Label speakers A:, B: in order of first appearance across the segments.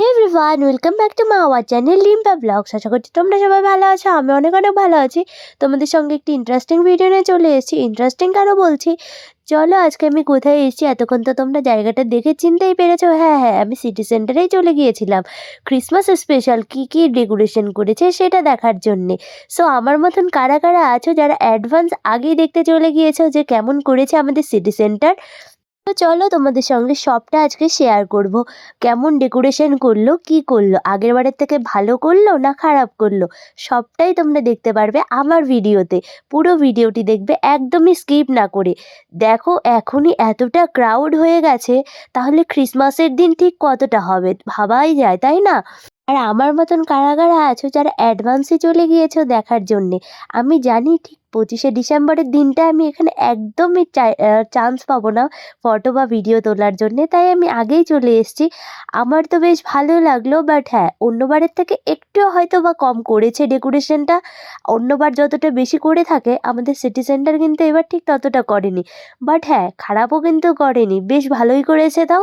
A: Everyone welcome back to my our channel Limpa blogs আশা করছি তোমরা সবাই ভালো আছো, আমি অনেক অনেক ভালো আছি। তোমাদের সঙ্গে একটি ইন্টারেস্টিং ভিডিও নিয়ে চলে এসেছি। ইন্টারেস্টিং কেন বলছি? চলো আজকে আমি কোথায় এসেছি, এতক্ষণ তো তোমরা জায়গাটা দেখে চিনতেই পেরেছ। হ্যাঁ হ্যাঁ আমি সিটি সেন্টারেই চলে গিয়েছিলাম। ক্রিসমাস স্পেশাল কী কী ডেকোরেশন করেছে সেটা দেখার জন্যে। সো আমার মতন কারা কারা আছো, যারা অ্যাডভান্স আগেই দেখতে চলে গিয়েছো যে কেমন করেছে আমাদের সিটি সেন্টার তো চলো তোমাদের সঙ্গে সবটা আজকে শেয়ার করব। কেমন ডেকোরেশন করল, কি করল, আগের বারের থেকে ভালো করল না খারাপ করল? সবটাই তোমরা দেখতে পারবে আমার ভিডিওতে। পুরো ভিডিওটি দেখবে একদমই স্কিপ না করে। দেখো এখনই এতটা ক্রাউড হয়ে গেছে, তাহলে ক্রিসমাসের দিন ঠিক কতটা হবে? ভাবাই যায়, তাই না? আর আমার মতন কারা কারা আছো যারা অ্যাডভান্সে চলে গিয়েছো দেখার জন্যে। আমি জানি ঠিক পঁচিশে ডিসেম্বরের দিনটা আমি এখানে একদমই চান্স পাবো না ফটো বা ভিডিও তোলার জন্যে, তাই আমি আগেই চলে এসেছি। আমার তো বেশ ভালো লাগল বাট হ্যাঁ অন্যবারের থেকে একটু হয়তো বা কম করেছে ডেকোরেশনটা অন্যবার যতটা বেশি করে থাকে, আমাদের সিটি সেন্টার কিন্তু এবার ঠিক ততটা করেনি। বাট হ্যাঁ খারাপও কিন্তু করেনি, বেশ ভালোই করেছে তাও।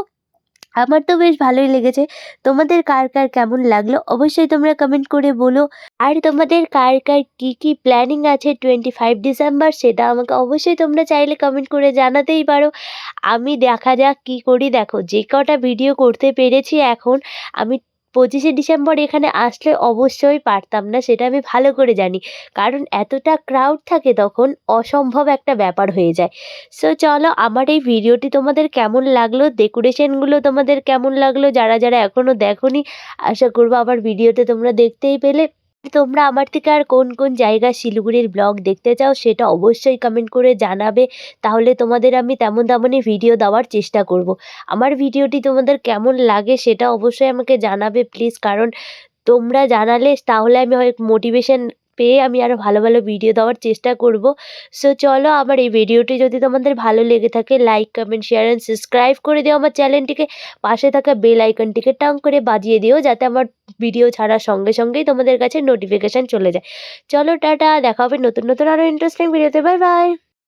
A: আমার তো বেশ ভালোই লেগেছে। তোমাদের কার কার কেমন লাগল অবশ্যই তোমরা কমেন্ট করে বলো। আর তোমাদের কার কার কী কী প্ল্যানিং আছে টোয়েন্টি ফাইভ ডিসেম্বর সেটা আমাকে অবশ্যই তোমরা চাইলে কমেন্ট করে জানাতেই পারো। আমি দেখা যাক কী করি। দেখো, যে কটা ভিডিও করতে পেরেছি এখন, আমি পঁচিশে ডিসেম্বর এখানে আসলে অবশ্যই পারতাম না, সেটা আমি ভালো করে জানি। কারণ এতটা ক্রাউড থাকে তখন অসম্ভব একটা ব্যাপার হয়ে যায়। সো চলো আমার এই ভিডিওটি তোমাদের কেমন লাগল ডেকোরেশনগুলো তোমাদের কেমন লাগল, যারা যারা এখনও দেখোনি, আশা করব আবার ভিডিওতে তোমরা দেখতেই পেলে। তোমরা আমার থেকে আর কোন কোন জায়গা শিলিগুড়ির ব্লগ দেখতে চাও সেটা অবশ্যই কমেন্ট করে জানাবে। তাহলে তোমাদের আমি তেমন তেমনই ভিডিও দেওয়ার চেষ্টা করব। আমার ভিডিওটি তোমাদের কেমন লাগে সেটা অবশ্যই আমাকে জানাবে প্লিজ কারণ তোমরা জানালে তাহলে আমি হয় মোটিভেশন পেয়ে আমি আরও ভালো ভালো ভিডিও দেওয়ার চেষ্টা করব। সো চলো আমার এই ভিডিওটি যদি তোমাদের ভালো লেগে থাকে like comment share and subscribe করে দিও আমার চ্যানেলটিকে পাশে থাকা বেল আইকনটিকে টাং করে বাজিয়ে দিও যাতে আমার ভিডিও ছাড়ার সঙ্গে সঙ্গেই তোমাদের কাছে নোটিফিকেশান চলে যায়। চলো, টাটা, দেখা হবে নতুন নতুন আরও ইন্টারেস্টিং ভিডিওতে বাই বাই